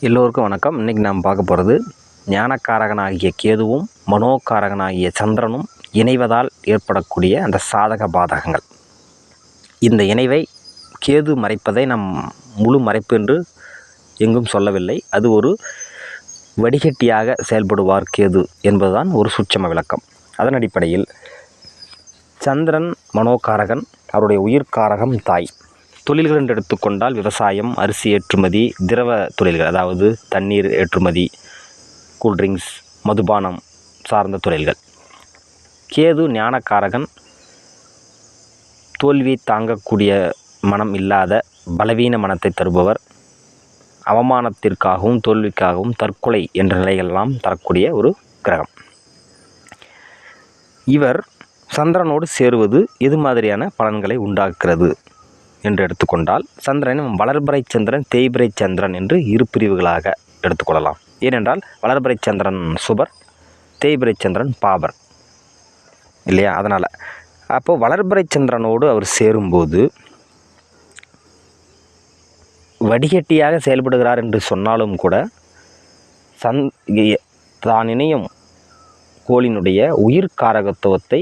எல்லோருக்கும் வணக்கம். இன்றைக்கி நாம் பார்க்க போகிறது ஞானக்காரகனாகிய கேதுவும் மனோக்காரகனாகிய சந்திரனும் இணைவதால் ஏற்படக்கூடிய அந்த சாதக பாதகங்கள். இந்த இணைவை கேது மறைப்பதை நம் முழு மறைப்பு என்று எங்கும் சொல்லவில்லை. அது ஒரு வடிகட்டியாக செயல்படுவார் கேது என்பதுதான் ஒரு சுட்சம விளக்கம். அதன் அடிப்படையில் சந்திரன் மனோகாரகன் அவருடைய உயிர்காரகம் தாய். தொழில்கள் என்று எடுத்துக்கொண்டால் விவசாயம் அரிசி ஏற்றுமதி திரவ தொழில்கள் அதாவது தண்ணீர் ஏற்றுமதி கூல்ட்ரிங்க்ஸ் மதுபானம் சார்ந்த தொழில்கள். கேது ஞானக்காரகன் தோல்வியை தாங்கக்கூடிய மனம் இல்லாத பலவீன மனத்தை தருபவர். அவமானத்திற்காகவும் தோல்விக்காகவும் தற்கொலை என்ற நிலைகளெல்லாம் தரக்கூடிய ஒரு கிரகம். இவர் சந்திரனோடு சேருவது எது மாதிரியான பலன்களை உண்டாக்குறது என்று எடுத்துக்கொண்டால் சந்திரன் வளர்பிறை சந்திரன் தேய்பிறை சந்திரன் என்று இரு பிரிவுகளாக எடுத்துக்கொள்ளலாம். ஏனென்றால் வளர்பிறை சந்திரன் சுபர் தேய்பிறை சந்திரன் பாபர். இல்லையா? அதனால். அப்போது வளர்பிறை சந்திரனோடு அவர் சேரும்போது வடிகட்டியாக செயல்படுகிறார் என்று சொன்னாலும் கூட சந் தான் இணையும் கோளினுடைய உயிர்காரகத்துவத்தை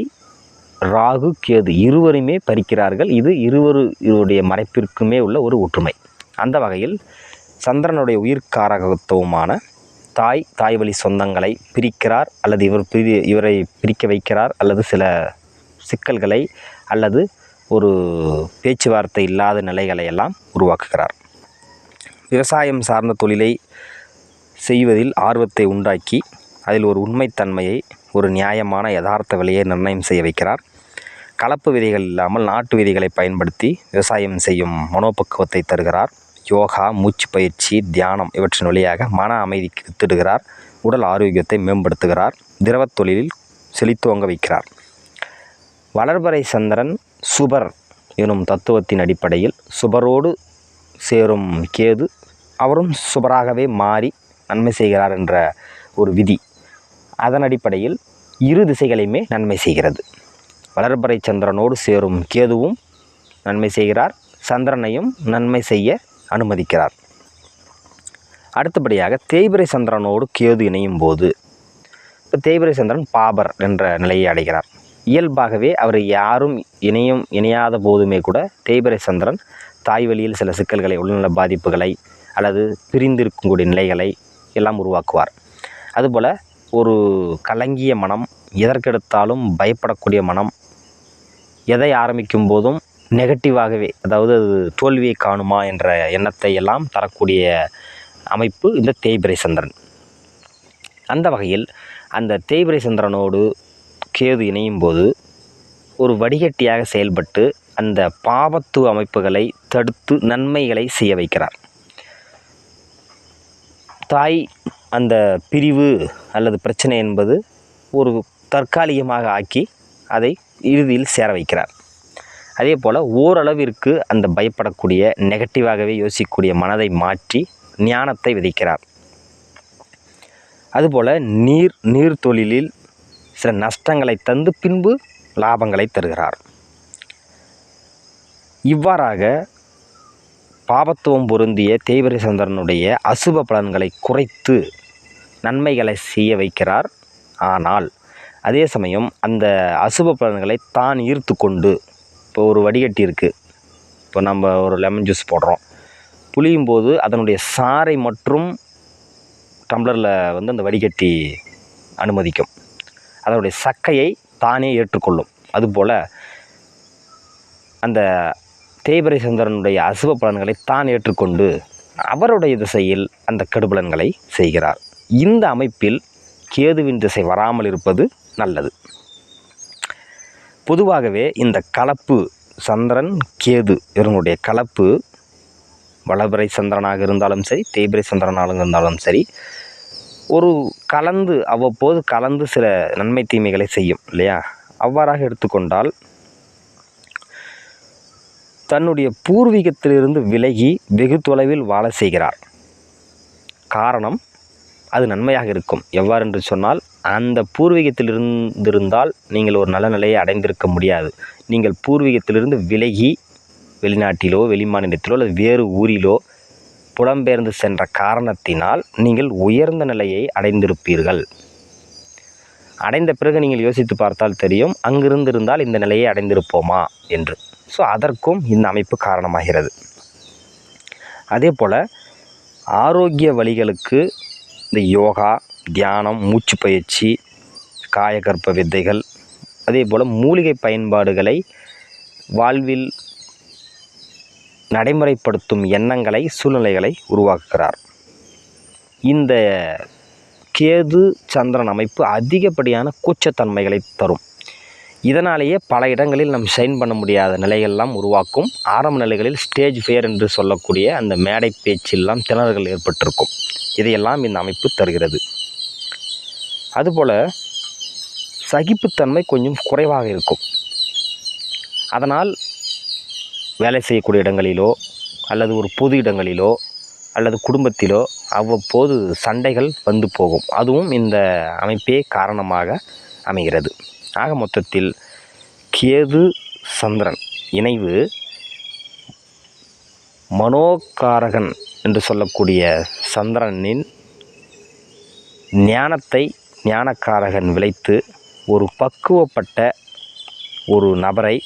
ராகு கேது இருவருமே பறிக்கிறார்கள். இது இருவருடைய மறைப்பிற்குமே உள்ள ஒரு ஒற்றுமை. அந்த வகையில் சந்திரனுடைய உயிர்காரகத்துவமான தாய் தாய் வழி சொந்தங்களை பிரிக்கிறார். அல்லது இவர் பிரி இவரை பிரிக்க வைக்கிறார். அல்லது சில சிக்கல்களை அல்லது ஒரு பேச்சுவார்த்தை இல்லாத நிலைகளை எல்லாம் உருவாக்குகிறார். விவசாயம் சார்ந்த தொழிலை செய்வதில் ஆர்வத்தை உண்டாக்கி அதில் ஒரு உண்மைத்தன்மையை ஒரு நியாயமான யதார்த்த விலையை நிர்ணயம் செய்ய வைக்கிறார். கலப்பு விதைகள் இல்லாமல் நாட்டு விதைகளை பயன்படுத்தி விவசாயம் செய்யும் மனோபக்குவத்தை தருகிறார். யோகா மூச்சு பயிற்சி தியானம் இவற்றின் வழியாக மன அமைதிக்கு வித்திடுகிறார். உடல் ஆரோக்கியத்தை மேம்படுத்துகிறார். திரவத் தொழிலில் செழித்துவங்க வைக்கிறார். வளர்பறை சந்திரன் சுபர் எனும் தத்துவத்தின் அடிப்படையில் சுபரோடு சேரும் கேது அவரும் சுபராகவே மாறி நன்மை செய்கிறார் என்ற ஒரு விதி. அதன் அடிப்படையில் இரு திசைகளையுமே நன்மை செய்கிறது. வளர்பறை சந்திரனோடு சேரும் கேதுவும் நன்மை செய்கிறார் சந்திரனையும் நன்மை செய்ய அனுமதிக்கிறார். அடுத்தபடியாக தேய்பிரை சந்திரனோடு கேது இணையும் போது இப்போ தேய்பிரை சந்திரன் பாபர் என்ற நிலையை அடைகிறார். இயல்பாகவே அவர் யாரும் இணையும் இணையாத போதுமே கூட தேய்பிரை சந்திரன் தாய் வழியில் சில சிக்கல்களை உடல்நல பாதிப்புகளை அல்லது பிரிந்திருக்கக்கூடிய நிலைகளை எல்லாம் உருவாக்குவார். அதுபோல் ஒரு கலங்கிய மனம் எதற்கெடுத்தாலும் பயப்படக்கூடிய மனம் எதை ஆரம்பிக்கும் போதும் நெகட்டிவாகவே அதாவது அது தோல்வியை காணுமா என்ற எண்ணத்தை எல்லாம் தரக்கூடிய அமைப்பு இந்த தேய்பிரை சந்திரன். அந்த வகையில் அந்த தேய்பிரை சந்திரனோடு கேது இணையும் போது ஒரு வடிகட்டியாக செயல்பட்டு அந்த பாவத்து அமைப்புகளை தடுத்து நன்மைகளை செய்ய வைக்கிறார். தாய் அந்த பிரிவு அல்லது பிரச்சனை என்பது ஒரு தற்காலிகமாக ஆக்கி அதை இறுதியில் சேர வைக்கிறார். அதே போல் ஓரளவிற்கு அந்த பயப்படக்கூடிய நெகட்டிவாகவே யோசிக்கக்கூடிய மனதை மாற்றி ஞானத்தை விதைக்கிறார். அதுபோல் நீர் நீர் தொழிலில் சில நஷ்டங்களை தந்து பின்பு லாபங்களை தருகிறார். இவ்வாறாக பாபத்துவம் பொருந்திய தேய்வரை சந்திரனுடைய அசுப பலன்களை குறைத்து நன்மைகளை செய்ய வைக்கிறார். ஆனால் அதே சமயம் அந்த அசுப பலன்களை தான் ஈர்த்து கொண்டு இப்போ ஒரு வடிகட்டி இருக்குது இப்போ நம்ம ஒரு லெமன் ஜூஸ் போடுறோம். புளியும் போது அதனுடைய சாறை மற்றும் டம்ளரில் வந்து அந்த வடிகட்டி அனுமதிக்கும். அதனுடைய சக்கையை தானே ஏற்றுக்கொள்ளும். அதுபோல் அந்த தேய்பிரை சந்திரனுடைய அசுப பலன்களை தான் ஏற்றுக்கொண்டு அவருடைய திசையில் அந்த கெடுபலன்களை செய்கிறார். இந்த அமைப்பில் கேதுவின் திசை வராமல் இருப்பது நல்லது. பொதுவாகவே இந்த கலப்பு சந்திரன் கேது இவர்களுடைய கலப்பு வளபிறை சந்திரனாக இருந்தாலும் சரி தேய்பிரை சந்திரனாக இருந்தாலும் சரி ஒரு கலந்து அவ்வப்போது கலந்து சில நன்மை தீமைகளை செய்யும் இல்லையா? அவ்வாறாக எடுத்துக்கொண்டால் தன்னுடைய பூர்வீகத்திலிருந்து விலகி வெகு தொலைவில் வாழ செய்கிறார். காரணம் அது நன்மையாக இருக்கும். எவ்வாறு என்று சொன்னால் அந்த பூர்வீகத்திலிருந்திருந்தால் நீங்கள் ஒரு நல்ல நிலையை அடைந்திருக்க முடியாது. நீங்கள் பூர்வீகத்திலிருந்து விலகி வெளிநாட்டிலோ வெளிமாநிலத்திலோ அல்லது வேறு ஊரிலோ புலம்பெயர்ந்து சென்ற காரணத்தினால் நீங்கள் உயர்ந்த நிலையை அடைந்திருப்பீர்கள். அடைந்த பிறகு நீங்கள் யோசித்து பார்த்தால் தெரியும் அங்கிருந்து இருந்தால் இந்த நிலையை அடைந்திருப்போமா என்று. ஸோ அதற்கும் இந்த அமைப்பு காரணமாகிறது. அதே போல் ஆரோக்கிய வழிகளுக்கு இந்த யோகா தியானம் மூச்சு பயிற்சி காயகற்ப வித்தைகள் அதே போல் மூலிகை பயன்பாடுகளை வாழ்வில் நடைமுறைப்படுத்தும் எண்ணங்களை சூழ்நிலைகளை உருவாக்குகிறார். இந்த கேது சந்திரன் அமைப்பு அதிகப்படியான கூச்சத்தன்மைகளை தரும். இதனாலேயே பல இடங்களில் நம் ஷைன் பண்ண முடியாத நிலையெல்லாம் உருவாக்கும். ஆரம்ப நிலைகளில் ஸ்டேஜ் ஃபேர் என்று சொல்லக்கூடிய அந்த மேடை பேச்செல்லாம் திணறுகள் ஏற்பட்டிருக்கும். இதையெல்லாம் இந்த அமைப்பு தருகிறது. அதுபோல் சகிப்புத்தன்மை கொஞ்சம் குறைவாக இருக்கும். அதனால் வேலை செய்யக்கூடிய இடங்களிலோ அல்லது ஒரு பொது இடங்களிலோ அல்லது குடும்பத்திலோ அவ்வப்போது சண்டைகள் வந்து போகும். அதுவும் இந்த அமைப்பே காரணமாக அமைகிறது. ஆக மொத்தத்தில் கேது சந்திரன் இணைவு மனோகாரகன் என்று சொல்லக்கூடிய சந்திரனின் ஞானத்தை ஞானக்காரகன் விளைத்து ஒரு பக்குவப்பட்ட ஒரு நபரை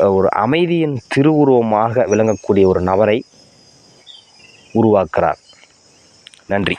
ஒரு அமைதியின் திருவுருவமாக விளங்கக்கூடிய ஒரு நபரை உருவாக்குறார். நன்றி.